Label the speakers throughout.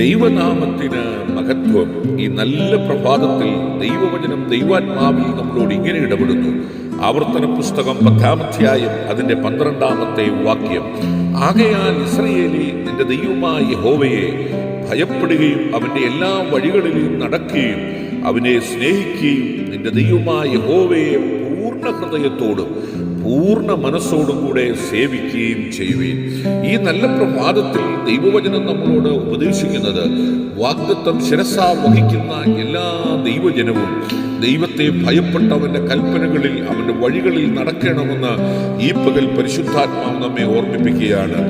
Speaker 1: ദൈവനാമത്തിന് മഹത്വം. ഈ നല്ല പ്രഭാതത്തിൽ ദൈവവചനം ദൈവാത്മാവിൽ നമ്മളോട് ഇങ്ങനെ ഇടപെടുന്നു. ആവർത്തന പുസ്തകം പത്താമധ്യായം അതിന്റെ പന്ത്രണ്ടാമത്തെ വാക്യം. ആകയാൽ ഇസ്രയേലി നിന്റെ ദൈവമായ ഹോവയെ ഭയപ്പെടുകയും അവന്റെ എല്ലാ വഴികളിലും നടക്കുകയും അവനെ സ്നേഹിക്കുകയും നിന്റെ ദൈവമായ ഹോവയെ പൂർണ ഹൃദയത്തോടും പൂർണ മനസ്സോടും കൂടെ സേവിക്കുകയും ചെയ്യുവേൻ. ഈ നല്ല പ്രഭാതത്തിൽ ദൈവവചനം നമ്മളോട് ഉപദേശിക്കുന്നത് വാഗ്ദത്വം ശിരസാ വഹിക്കുന്ന എല്ലാ ദൈവജനവും ദൈവത്തെ ഭയപ്പെട്ടവന്റെ കൽപ്പനകളിൽ അവന്റെ വഴികളിൽ നടക്കണമെന്ന് ഈ പകൽ പരിശുദ്ധാത്മാവ് നമ്മെ ഓർമ്മിപ്പിക്കുകയാണ്.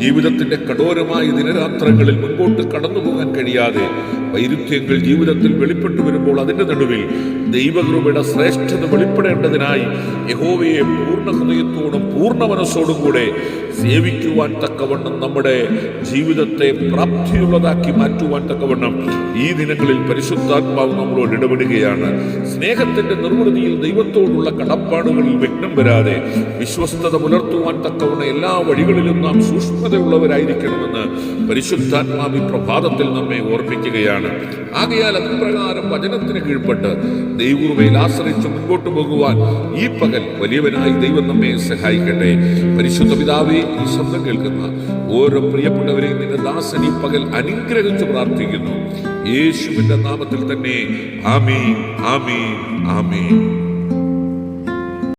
Speaker 1: ജീവിതത്തിന്റെ കഠോരമായ ദിനരാത്രങ്ങളിൽ മുൻപോട്ട് കടന്നു പോകാൻ കഴിയാതെ വൈരുദ്ധ്യങ്ങൾ ജീവിതത്തിൽ വെളിപ്പെട്ടു വരുമ്പോൾ അതിന്റെ നടുവിൽ ദൈവകൃപയുടെ ശ്രേഷ്ഠത വെളിപ്പെടേണ്ടതിനായി യഹോവയെ പൂർണ ഹൃദയത്തോടും പൂർണ മനസ്സോടും കൂടെ സേവിക്കുവാൻ തക്കവണ്ണം നമ്മുടെ ജീവിതത്തെ പ്രാപ്തിയുള്ളതാക്കി മാറ്റുവാൻ തക്കവണ്ണം ഈ ദിനങ്ങളിൽ പരിശുദ്ധാത്മാവ് നമ്മളോട് ഇടപെടുകയാണ്. സ്നേഹത്തിന്റെ നിർവൃതിയിൽ ദൈവത്തോടുള്ള കടപ്പാടുകളിൽ വിഘ്നം വരാതെ വിശ്വസ്തത പുലർത്തുവാൻ തക്കവണ്ണം എല്ലാ വഴികളിലും നാം സൂക്ഷ്മതയുള്ളവരായിരിക്കണമെന്ന് പരിശുദ്ധാത്മാവി പ്രഭാതത്തിൽ നമ്മെ ഓർപ്പിക്കുകയാണ്. ആകയാൽ അതിപ്രകാരം വചനത്തിന് കീഴ്പ്പെട്ട് ദൈവകൃപയിൽ ആശ്രയിച്ച് മുൻപോട്ട് പോകുവാൻ ഈ പകൽ വലിയവനായി ദൈവം നമ്മെ സഹായിക്കട്ടെ. പരിശുദ്ധ പിതാവേ ഈ ശബ്ദം കേൾക്കുന്ന ഓരോ പ്രിയപ്പെട്ടവരെയും നിന്റെ ദാസൻ ഈ പകൽ അനുഗ്രഹിച്ച് പ്രാർത്ഥിക്കുന്നു. യേശുവിന്റെ നാമത്തിൽ തന്നെ ആമീൻ ആമീൻ ആമീൻ.